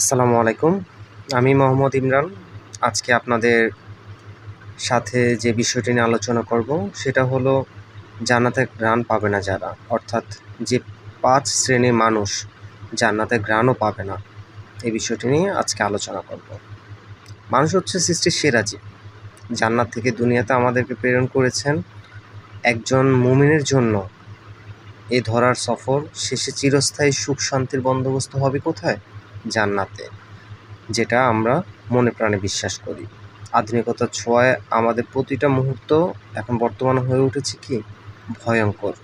আসসালামু আলাইকুম। আমি মোহাম্মদ ইমরান। আজকে আপনাদের সাথে যে বিষয়টি নিয়ে আলোচনা করব, সেটা হলো জান্নাতে ঘ্রাণ পাবে না যারা, অর্থাৎ যে পাঁচ শ্রেণির মানুষ জান্নাতে ঘ্রাণও পাবে না, এই বিষয়টি নিয়ে আজকে আলোচনা করব। মানুষ হচ্ছে সৃষ্টির সেরা জীব। জান্নাত থেকে দুনিয়াতে আমাদেরকে প্রেরণ করেছেন একজন মুমিনের জন্য। এ ধরার সফর শেষে চিরস্থায়ী সুখ শান্তির বন্দোবস্ত হবে কোথায়? জান্নাতে, যেটা আমরা মনে প্রাণে বিশ্বাস করি। আধুনিকতার ছোঁয়ায় আমাদের প্রতিটা মুহূর্ত এখন বর্তমানে হয়ে উঠেছে কি? ভয়ঙ্কর।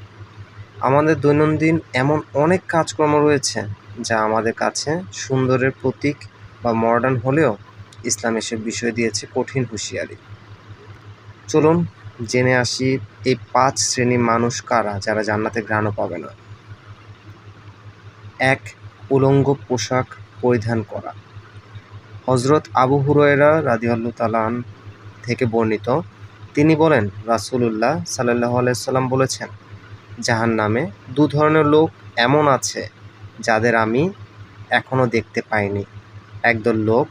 আমাদের দৈনন্দিন এমন অনেক কাজকর্ম রয়েছে যা আমাদের কাছে সুন্দরের প্রতীক বা মডার্ন হলেও ইসলাম এসব বিষয় দিয়েছে কঠিন হুঁশিয়ারি। চলুন জেনে আসি এই পাঁচ শ্রেণির মানুষ কারা যারা জান্নাতে ঘ্রাণও পাবে না। এক, উলঙ্গ পোশাক পরিধান করা। হজরত আবু হুরয়রা রাদিয়াল্লাহু তালান থেকে বর্ণিত, তিনি বলেন, রাসূলুল্লাহ সাল্লাহ আলাইসাল্লাম বলেছেন, জাহান নামে দু ধরনের লোক এমন আছে যাদের আমি এখনও দেখতে পাইনি। একদল লোক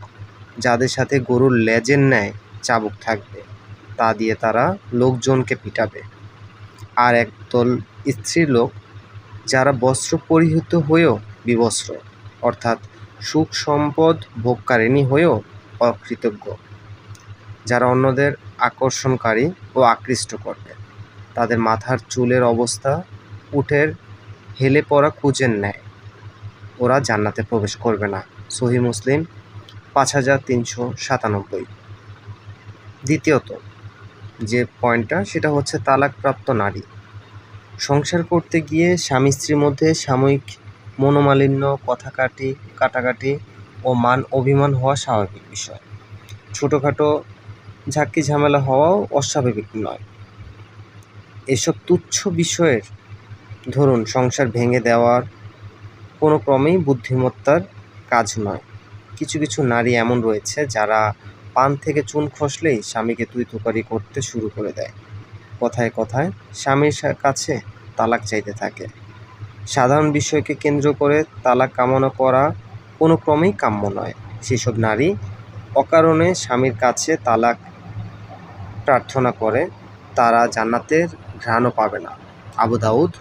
যাদের সাথে গরুর লেজের ন্যায় চাবুক থাকবে, তা দিয়ে তারা লোকজনকে পিটাবে। আর একদল স্ত্রী লোক যারা বস্ত্র পরিহিত হয়েও বিবস্ত্র, অর্থাৎ সুখ সম্পদ ভোগকারিণী হয়েও অকৃতজ্ঞ, যারা অন্যদের আকর্ষণকারী ও আকৃষ্ট করবে। তাদের মাথার চুলের অবস্থা উঠের হেলে পড়া কুজের ন্যায় ওরা জান্নাতে প্রবেশ করবে না। সহি মুসলিম, পাঁচ হাজার তিনশো সাতানব্বই। দ্বিতীয়ত, যে পয়েন্টটা, সেটা হচ্ছে তালাকপ্রাপ্ত নারী। সংসার করতে গিয়ে স্বামী স্ত্রীর মধ্যে সাময়িক মনোমালিন্য কথা কাটি কাটাকাটি ও মান অভিমান হওয়া স্বাভাবিক বিষয়। ছোটোখাটো ঝাঁকি ঝামেলা হওয়াও অস্বাভাবিক নয়। এসব তুচ্ছ বিষয়ের ধরুন সংসার ভেঙে দেওয়ার কোনো ক্রমেই বুদ্ধিমত্তার কাজ নয়। কিছু কিছু নারী এমন রয়েছে যারা পান থেকে চুন খসলেই স্বামীকে তুই তুকারি করতে শুরু করে দেয়। কথায় কথায় স্বামীর কাছে তালাক চাইতে থাকে। সাধারণ বিষয়কে কেন্দ্র করে তালাক কামনা করা কোনো ক্রমেই কাম্য নয়। সেসব নারী অকারণে স্বামীর কাছে তালাক প্রার্থনা করে, তারা জান্নাতের ঘ্রাণও পাবে না। আবু দাউদ,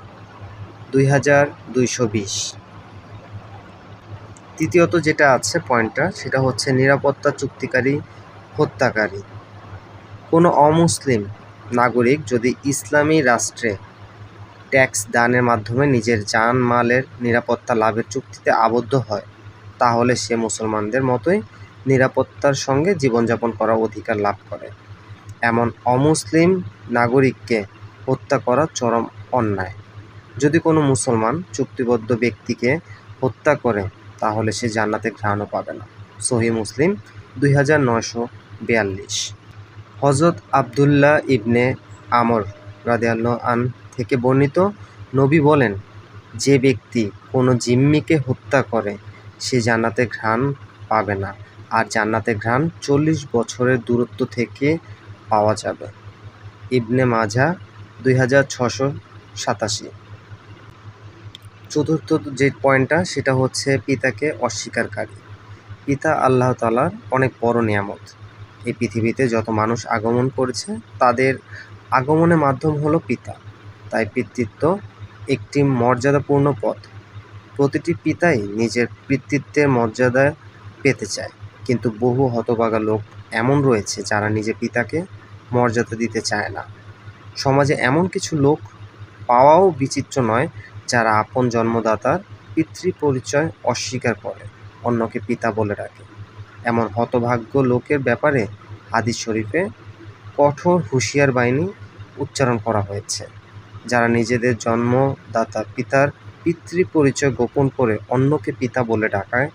দুই হাজার দুইশো বিশ। তৃতীয়ত যেটা আছে পয়েন্টটা, সেটা হচ্ছে নিরাপত্তা চুক্তিকারী হত্যাকারী। কোনো অমুসলিম নাগরিক যদি ইসলামী রাষ্ট্রে ট্যাক্স দানের মাধ্যমে নিজের জান মালের নিরাপত্তা লাভের চুক্তিতে আবদ্ধ হয়, তাহলে সে মুসলমানদের মতোই নিরাপত্তার সঙ্গে জীবনযাপন করার অধিকার লাভ করে। এমন অমুসলিম নাগরিককে হত্যা করা চরম অন্যায়। যদি কোনো মুসলমান চুক্তিবদ্ধ ব্যক্তিকে হত্যা করে, তাহলে সে জান্নাতে ঘ্রাণও পাবে না। সহি মুসলিম দুই হাজার নয়শো বিয়াল্লিশ। হজরত আবদুল্লাহ ইবনে আমর রাদিয়াল্লাহ আন থেকে বর্ণিত, নবী বলেন, যে ব্যক্তি কোনো জিম্মিকে হত্যা করে, সে জান্নাতে ঘ্রাণ পাবে না। আর জান্নাতে ঘ্রাণ চল্লিশ বছরের দূরত্ব থেকে পাওয়া যাবে। ইবনে মাঝা দুই হাজার ছশো সাতাশি। চতুর্থ যে পয়েন্টটা, সেটা হচ্ছে পিতাকে অস্বীকারী। পিতা আল্লাহ তালার অনেক বড় নিয়ামত। এই পৃথিবীতে যত মানুষ আগমন করেছে, তাদের আগমনের মাধ্যম হলো পিতা। তাই পিতৃত্ব একটি মর্যাদাপূর্ণ পথ। প্রতিটি পিতাই নিজের পিতৃত্বের মর্যাদা পেতে চায়। কিন্তু বহু হতভাগা লোক এমন রয়েছে যারা নিজের পিতাকে মর্যাদা দিতে চায় না। সমাজে এমন কিছু লোক পাওয়াও বিচিত্র নয় যারা আপন জন্মদাতার পিতৃ পরিচয় অস্বীকার করে, অন্যকে পিতা বলে রাখে এমন হতভাগ্য লোকের ব্যাপারে হাদিস শরীফে কঠোর হুঁশিয়ার বাহিনী উচ্চারণ করা হয়েছে। যারা নিজেদের জন্মদাতা পিতার পিতৃ পরিচয় গোপন করে অন্যকে পিতা বলে ডাকায়,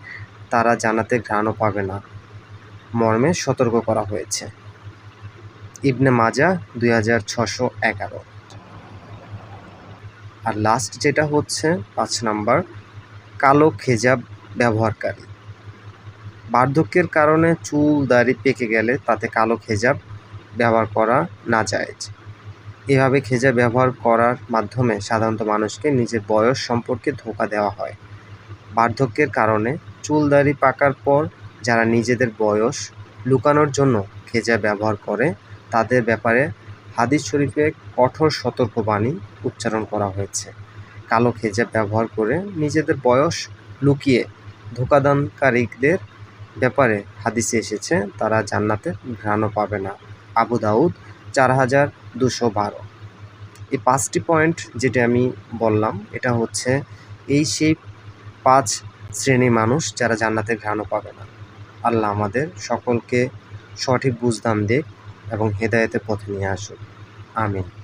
তারা জানাতে ঘ্রাণও পাবে না। মর্মে সতর্ক করা হয়েছে। ইবনে মাজা দুই হাজার ছশো এগারো। আর লাস্ট যেটা হচ্ছে, পাঁচ নাম্বার, কালো খেজাব ব্যবহারকারী। বার্ধক্যের কারণে চুল, দাড়ি পেকে গেলে তাতে কালো খেজাব ব্যবহার করা না যায় এভাবে খেজা ব্যবহার করার মাধ্যমে সাধারণত মানুষকে নিজের বয়স সম্পর্কে ধোকা দেওয়া হয়। বার্ধক্যের কারণে চুল দাড়ি পাকার পর যারা নিজেদের বয়স লুকানোর জন্য খেজা ব্যবহার করে, তাদের ব্যাপারে হাদিস শরীফে কঠোর সতর্কবাণী উচ্চারণ করা হয়েছে। কালো খেজা ব্যবহার করে নিজেদের বয়স লুকিয়ে ধোকাদানকারীদের ব্যাপারে হাদিসে এসেছে, তারা জান্নাতে ঘ্রাণও পাবে না। আবু দাউদ চার হাজার দুশো বারো। এই পাঁচটি পয়েন্ট যেটা আমি বললাম, এটা হচ্ছে এই সেই পাঁচ শ্রেণির মানুষ যারা জান্নাতের ঘ্রাণও পাবে না। আল্লাহ আমাদের সকলকে সঠিক বুঝদান দিক এবং হেদায়েতের পথে নিয়ে আসুক। আমিন।